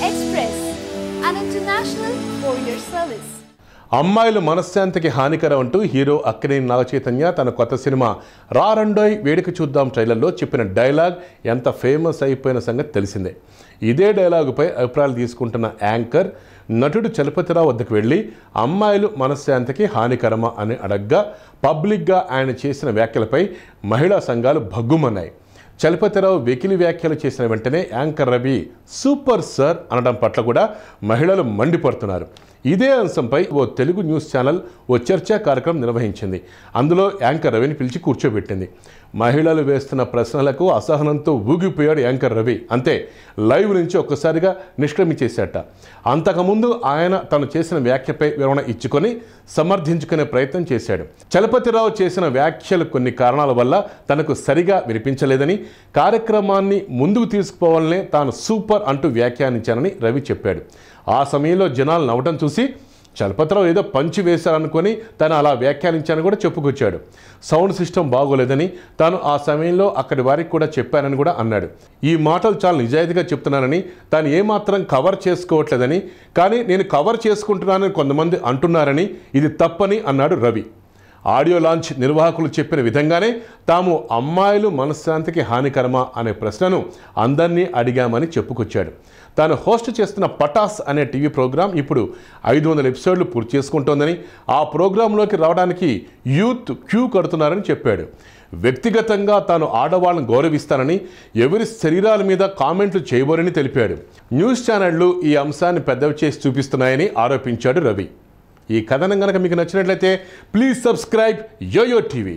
Express, an international courier service. అమ్మాయిల మనశ్శాంతికి హానికరం అంటూ హీరో అక్కినేని నాగచైతన్య తన కొత్త సినిమా రారండోయ్ వేడుక చూద్దాం ట్రైలర్లో చెప్పిన డైలాగ్ ఎంత ఫేమస్ అయిపోయిన సంగతి తెలిసిందే ఇదే డైలాగుపై అభిప్రాయాలు తీసుకుంటున్న యాంకర్ నటుడు చలపతిరావు వద్దకు వెళ్ళి అమ్మాయిలు మనశ్శాంతికి హానికరమా అని అడగ్గా పబ్లిక్గా ఆయన చేసిన వ్యాఖ్యలపై మహిళా సంఘాలు భగ్గుమన్నాయి చలపతిరావు వెకిలి వ్యాఖ్యలు చేసిన వెంటనే యాంకర్ రవి సూపర్ సార్ అనడం పట్ల కూడా మహిళలు మండిపడుతున్నారు. ఇదే అంశంపై ఓ తెలుగు న్యూస్ ఛానల్ ఓ చర్చా కార్యక్రమం నిర్వహించింది. అందులో యాంకర్ రవిని పిలిచి కూర్చోబెట్టింది. మహిళలు వేస్తున్న ప్రశ్నలకు అసహనంతో ఊగిపోయాడు యాంకర్ రవి. అంతే లైవ్ నుంచి ఒక్కసారిగా నిష్క్రమించేశాట అంతకుముందు ఆయన తను చేసిన వ్యాఖ్యపై వివరణ ఇచ్చుకొని సమర్థించుకునే ప్రయత్నం చేశాడు. చలపతిరావు చేసిన వ్యాఖ్యలు కొన్ని కారణాల వల్ల తనకు సరిగా వినిపించలేదని కార్యక్రమాన్ని ముందుకు తీసుకుపోవాలనే తాను సూపర్ అంటూ వ్యాఖ్యానించానని రవి చెప్పాడు. ఆ సమయంలో జనాలు నవ్వటం చూసి చలపతిరావు ఏదో పంచి వేశారనుకొని తను అలా వ్యాఖ్యానించాను కూడా చెప్పుకొచ్చాడు. సౌండ్ సిస్టమ్ బాగోలేదని తాను ఆ సమయంలో అక్కడి వారికి కూడా చెప్పానని కూడా అన్నాడు. ఈ మాటలు చాలా నిజాయితీగా చెప్తున్నానని తాను ఏమాత్రం కవర్ చేసుకోవట్లేదని కానీ నేను కవర్ చేసుకుంటున్నానని కొంతమంది అంటున్నారని ఇది తప్పని అన్నాడు రవి. ఆడియో లాంచ్ నిర్వాహకులు చెప్పిన విధంగానే తాము అమ్మాయిలు మనశ్శాంతికి హానికరమా అనే ప్రశ్నను అందరినీ అడిగామని చెప్పుకొచ్చాడు. తాను హోస్ట్ చేస్తున్న పటాస్ అనే టీవీ ప్రోగ్రాం ఇప్పుడు ఐదు వందల ఎపిసోడ్లు పూర్తి చేసుకుంటోందని ఆ ప్రోగ్రాంలోకి రావడానికి యూత్ క్యూ కడుతున్నారని చెప్పాడు. వ్యక్తిగతంగా తాను ఆడవాళ్ళను గౌరవిస్తానని ఎవరి శరీరాల మీద కామెంట్లు చేయబోరని తెలిపాడు. న్యూస్ ఛానళ్ళు ఈ అంశాన్ని పెద్దవి చేసి చూపిస్తున్నాయని ఆరోపించాడు రవి. ఈ కథనం కనుక మీకు నచ్చినట్లయితే ప్లీజ్ సబ్స్క్రైబ్ యోయో టీవీ